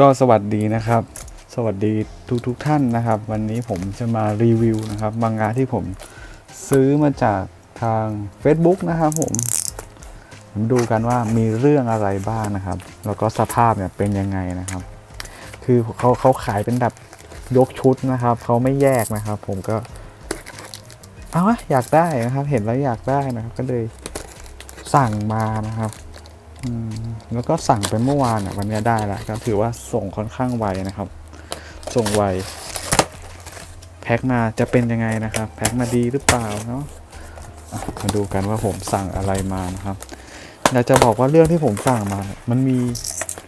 ก็สวัสดีนะครับ สวัสดีทุกทุกท่านนะครับ วันนี้ผมจะมารีวิวนะครับมังงะที่ผมซื้อมาจากทาง Facebook นะครับผมผมดูกันว่ามีเรื่องอะไรบ้างนะครับ แล้วก็สภาพเนี่ยเป็นยังไงนะครับ คือเขาเขาขายเป็นแบบยกชุดนะครับ เขาไม่แยกนะครับ ผมก็เอาวะอยากได้นะครับ เห็นแล้วอยากได้นะครับ ก็เลยสั่งมานะครับ แล้วก็สั่งไปเมื่อวานอะวันนี้ได้ล้วก็ถือว่าส่งค่อนข้างไวนะครับ ส่งไวแพ็คมาจะเป็นยังไงนะครับ แพ็คมาดีหรือเปล่าเนาะอะมาดูกันว่าผมสั่งอะไรมานะครับอยากจะบอกว่าเรื่องที่ผมสั่งมาเนี่ยมันมี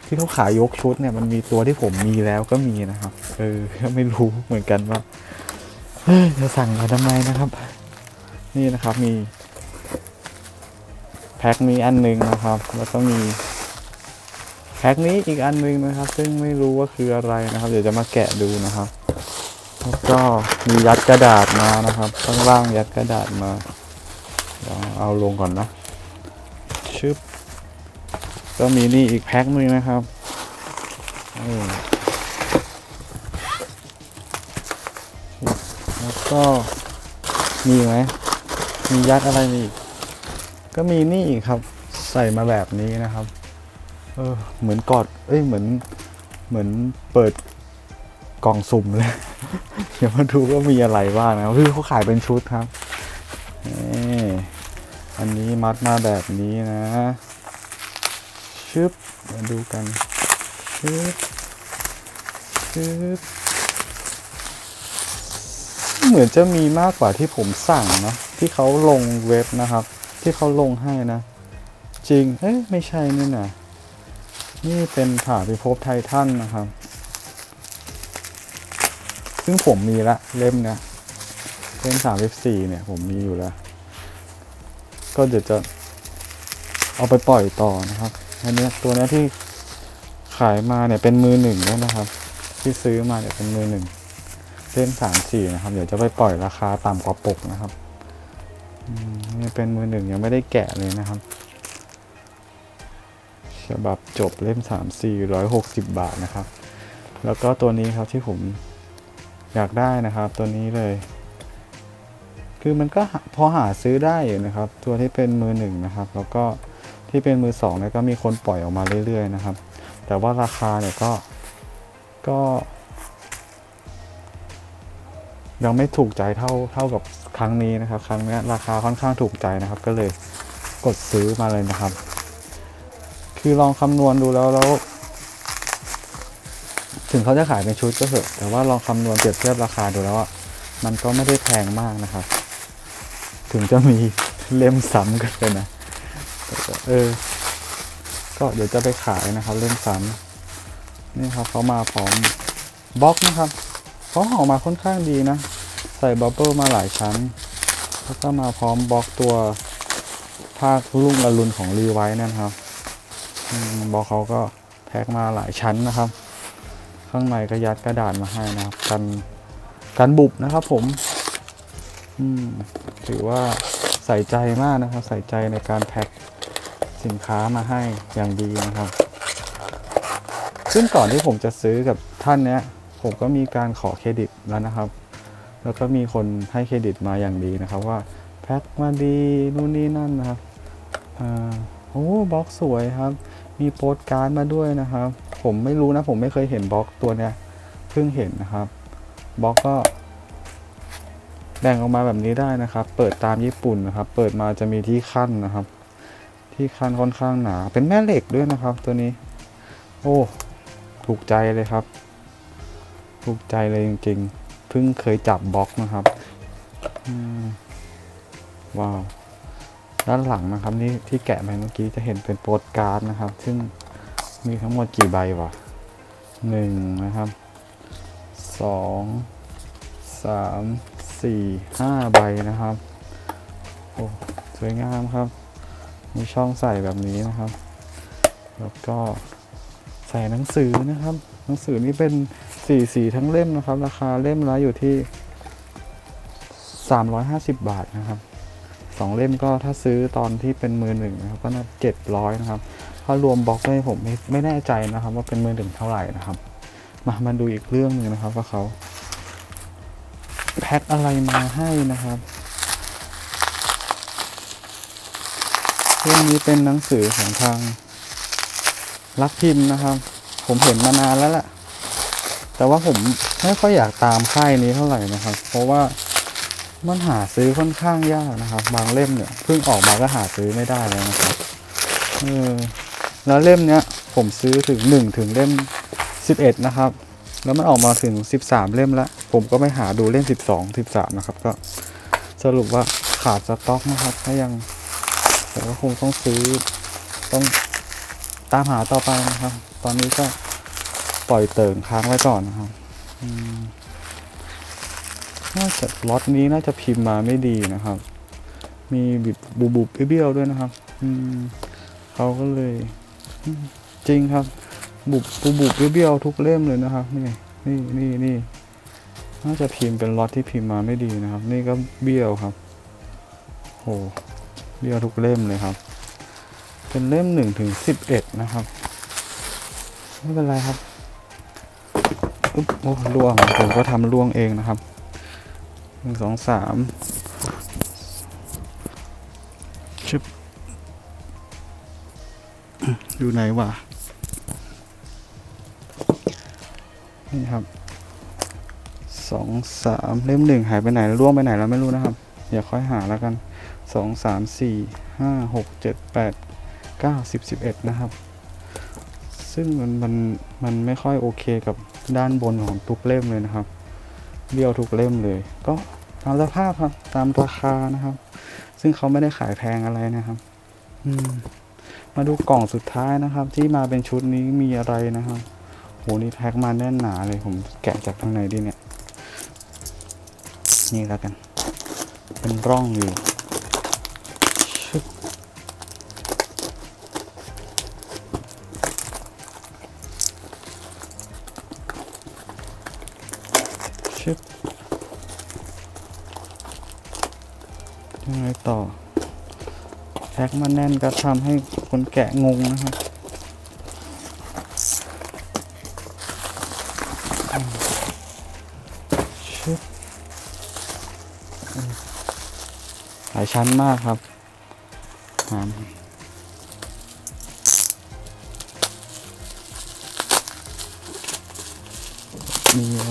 ที่เขาขายยกชุดเนี่ยมันมีตัวที่ผมมีแล้วก็มีนะครับเออไม่รู้เหมือนกันว่าจะสั่งมาทำไมนะครับ นี่นะครับมี แพ็คนี้อันหนึงนะครับ แล้วก็มีแพ็คนี้อีกอันหนึงนะครับ ซึ่งไม่รู้ว่าคืออะไรนะครับ เดี๋ยวจะมาแกะดูนะครับ แล้วก็มียัดกระดาษมานะครับ ข้างล่างยัดกระดาษมาเดี๋ยวเอาลงก่อนนะชึบก็มีนี่อีกแพ็คหนึงนะครับแล้วก็มีไหมมียัดอะไรมาอีก ก็มีนี่อีกครับใส่มาแบบนี้นะครับ เออเหมือนกอด เอ้ยเหมือนเหมือนเปิดกล่องสุ่มเลย เดี๋ยวมาดูว่ามีอะไรบ้างนะคือเขาขายเป็นชุดครับนี่อันนี้มัดมาแบบนี้นะ ชึบมาดูกัน ชึบชึบเหมือนจะมีมากกว่าที่ผมสั่งนะที่เขาลงเว็บนะครับ ที่เขาลงให้นะ จริง เอ้ยไม่ใช่นี่นะนี่เป็นถาพิภพไททันนะครับ ซึ่งผมมีละเล่มเนี้ยเล่มสามเล่มสี่เนี่ย ผมมีอยู่แล้ว ก็เดี๋ยวจะเอาไปปล่อยต่อนะครับอันนี้ตัวนี้ที่ขายมาเนี่ยเป็นมือหนึ่งแล้วนะครับ ที่ซื้อมาเนี่ยเป็นมือหนึ่งเล่มสามสี่นะครับ เดี๋ยวจะไปปล่อยราคาต่ำกว่าปกนะครับ นี่เป็นมือหนึ่งยังไม่ได้แกะเลยนะครับ ฉบับจบเล่มสามสี่ร้อยหกสิบบาทนะครับ แล้วก็ตัวนี้ครับที่ผมอยากได้นะครับ ตัวนี้เลย คือมันก็พอหาซื้อได้อยู่นะครับ ตัวที่เป็นมือหนึ่งนะครับ แล้วก็ที่เป็นมือสองเนี่ยก็มีคนปล่อยออกมาเรื่อยๆนะครับ แต่ว่าราคาเนี่ยก็ก็ยังไม่ถูกใจเท่าเท่ากับ ครั้งนี้นะครับ ครั้งนี้ราคาค่อนข้างถูกใจนะครับ ก็เลยกดซื้อมาเลยนะครับ คือลองคำนวณดูแล้วแล้ว ถึงเขาจะขายเป็นชุดก็เถอะ แต่ว่าลองคำนวณเปรียบเทียบราคาดูแล้วอะมันก็ไม่ได้แพงมากนะครับ ถึงจะมีเล่มซ้ำกันเลยนะเออ ก็เดี๋ยวจะไปขายนะครับ เล่มซ้ำนี่ครับเขามาพร้อมบล็อกนะครับเขาห่อมาค่อนข้างดีนะ ใส่บับเบิลมาหลายชั้น แล้วก็มาพร้อมบล็อกตัวภาคลุ่งอรุณของรีไว้นั่นครับบล็อกเขาก็แพ็คมาหลายชั้นนะครับ ข้างในก็ยัดกระดาษมาให้นะครับกันกันบุบนะครับผมถือว่าใส่ใจมากนะครับ ใส่ใจในการแพ็คสินค้ามาให้อย่างดีนะครับ ซึ่งก่อนที่ผมจะซื้อกับท่านเนี้ย ผมก็มีการขอเครดิตแล้วนะครับ แล้วก็มีคนให้เครดิตมาอย่างดีนะครับว่าแพ็คมาดีนู่นนี่นั่นนะครับอ่าโอ้บล็อกสวยครับ มีโปสการ์ดมาด้วยนะครับ ผมไม่รู้นะผมไม่เคยเห็นบล็อกตัวเนี้ยเพิ่งเห็นนะครับบล็อกก็แบ่งออกมาแบบนี้ได้นะครับ เปิดตามญี่ปุ่นนะครับ เปิดมาจะมีที่ขั้นนะครับ ที่ขั้นค่อนข้างหนา เป็นแม่เหล็กด้วยนะครับ ตัวนี้ โอ้ ถูกใจเลยครับ ถูกใจเลยจริง ๆ เพิ่งเคยจับบล็อกนะครับว้าวด้านหลังนะครับนี่ที่แกะไปเมื่อกี้จะเห็นเป็นโปสการ์ดนะครับ ซึ่งมีทั้งหมดกี่ใบวะหนึ่งนะครับสองสามสี่ห้าใบนะครับโอ้สวยงามครับ มีช่องใส่แบบนี้นะครับ แล้วก็ใส่หนังสือนะครับ หนังสือนี่เป็น สี่สีทั้งเล่มนะครับ ราคาเล่มละอยู่ที่ 350 บาทนะครับสองเล่มก็ถ้าซื้อตอนที่เป็นมือหนึ่งนะครับก็น่าเจ็ดร้อยนะครับ ถ้ารวมบล็อกด้ผมไม่ไม่แน่ใจนะครับ ว่าเป็นมือถึงเท่าไหร่นะครับ มามาดูอีกเรื่องหนึ่งนะครับ ว่าเขาแพ็คอะไรมาให้นะครับเรื่องนี้เป็นหนังสือของทางรักพิมพ์นะครับ ผมเห็นมานานแล้วแหละ แต่ว่าผมไม่ค่อยอยากตามค่ายนี้เท่าไหร่นะครับ เพราะว่ามันหาซื้อค่อนข้างยากนะครับ บางเล่มเนี่ยเพิ่งออกมาก็หาซื้อไม่ได้แล้วนะครับเออแล้วเล่มเนี้ยผมซื้อถึงหนึ่งถึงเล่มสิบเอ็ดนะครับ แล้วมันออกมาถึงสิบสามเล่มแล้วผมก็ไปหาดูเล่มสิบสองสิบสามนะครับ ก็สรุปว่าขาดสต็อกนะครับถ้ายังผมก็คงต้องซื้อต้องตามหาต่อไปนะครับ ตอนนี้ก็ ปล่อยเติ่งค้างไว้ก่อนนะครับน่าจะล็อตนี้น่าจะพิมพ์มาไม่ดีนะครับ มีบิดบุบุบเบี้ยวด้วยนะครับอืเขาก็เลยจริงครับ บุบบุบบเบี้ยวทุกเล่มเลยนะครับ นี่นี่นี่นี่น่าจะพิมพ์เป็นล็อตที่พิมพ์มาไม่ดีนะครับ นี่ก็เบี้ยวครับโหเบี้ยวทุกเล่มเลยครับ เป็นเล่มหนึ่งถึงสิบเอ็ดนะครับ ไม่เป็นไรครับ อุ๊บโอ้ล่วงผมก็ทำล่วงเองนะครับหนึ่งสองสามชึบอยู่ไหนวะนี่ครับสองสามเล่มหนึ่งหายไปไหนแล้วล่วงไปไหนแล้วไม่รู้นะครับอย่าค่อยหาแล้วกันสองสามสี่ห้าหกเจ็ดแปดเก้าสิบสิบเอ็ดนะครับ ซึ่งมันมันมันไม่ค่อยโอเคกับ ด้านบนของทุกเล่มเลยนะครับ เบี้ยวทุกเล่มเลย ก็ตามสภาพครับตามราคานะครับ ซึ่งเขาไม่ได้ขายแพงอะไรนะครับ อืม มาดูกล่องสุดท้ายนะครับ ที่มาเป็นชุดนี้มีอะไรนะครับโหนี่แพ็คมาแน่นหนาเลยผมแกะจากทางไหนดีเนี่ย นี่แล้วกัน เป็นร่องอยู่ชึบ ชึบยังไงต่อ แพ็กมันแน่นก็ทำให้คนแกะงงนะครับชึบหลายชั้นมากครับหาม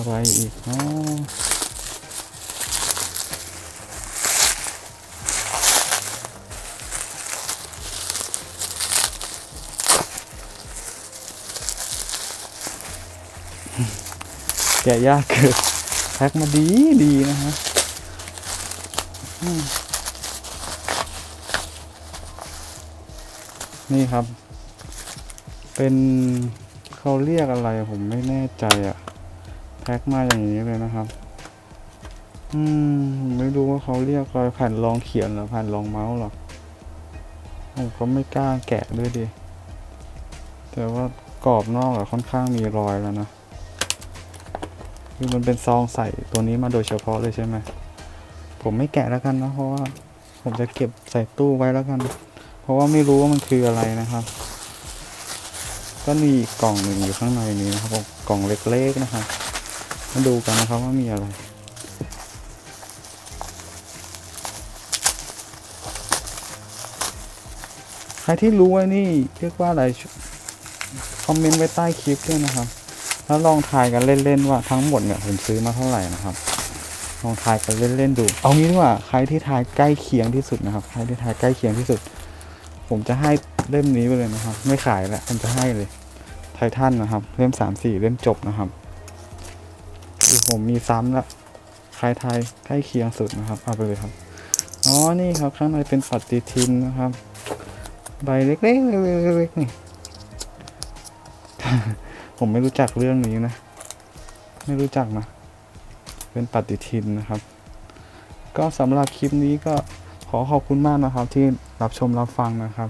อะไรอีกเนาะแกะยากเกินแพ็กมาดีดีนะฮะนี่ครับ เป็นเขาเรียกอะไรผมไม่แน่ใจอะ แพ็กมาอย่างนี้เลยนะครับ อืม ไม่รู้ว่าเขาเรียกอะไรแผ่นรองเขียนหรือแผ่นรองเมาส์หรอผมก็ไม่กล้าแกะด้วยดิแต่ว่ากรอบนอกอะค่อนข้างมีรอยแล้วนะคือมันเป็นซองใส่ตัวนี้มาโดยเฉพาะเลยใช่ไหมผมไม่แกะแล้วกันนะเพราะว่าผมจะเก็บใส่ตู้ไว้แล้วกัน เพราะว่าไม่รู้ว่ามันคืออะไรนะครับ ก็มีกล่องหนึ่งอยู่ข้างในนี้นะครับกล่องเล็กๆนะครับ มาดูกันนะครับว่ามีอะไร ใครที่รู้ว่านี่เรียกว่าอะไร คอมเมนต์ไว้ใต้คลิปด้วยนะครับ แล้วลองทายกันเล่นๆว่าทั้งหมดเนี่ยผมซื้อมาเท่าไหร่นะครับ ลองทายกันเล่นๆดู เอางี้ดีกว่าใครที่ทายใกล้เคียงที่สุดนะครับ ใครที่ทายใกล้เคียงที่สุด ผมจะให้เล่มนี้ไปเลยนะครับ ไม่ขายแล้วผมจะให้เลยไททันนะครับ เล่มสามสี่เล่มจบนะครับ ผมมีซ้ำละครทายใกล้เคียงสุดนะครับ เอาไปเลยครับ อ๋อ นี่ครับข้างในเป็นปฏิทินนะครับ ใบเล็กๆเล็กๆนี่ ผมไม่รู้จักเรื่องนี้นะ ไม่รู้จักนะ เป็นปฏิทินนะครับ ก็สำหรับคลิปนี้ก็ขอขอบคุณมากนะครับที่รับชมรับฟังนะครับ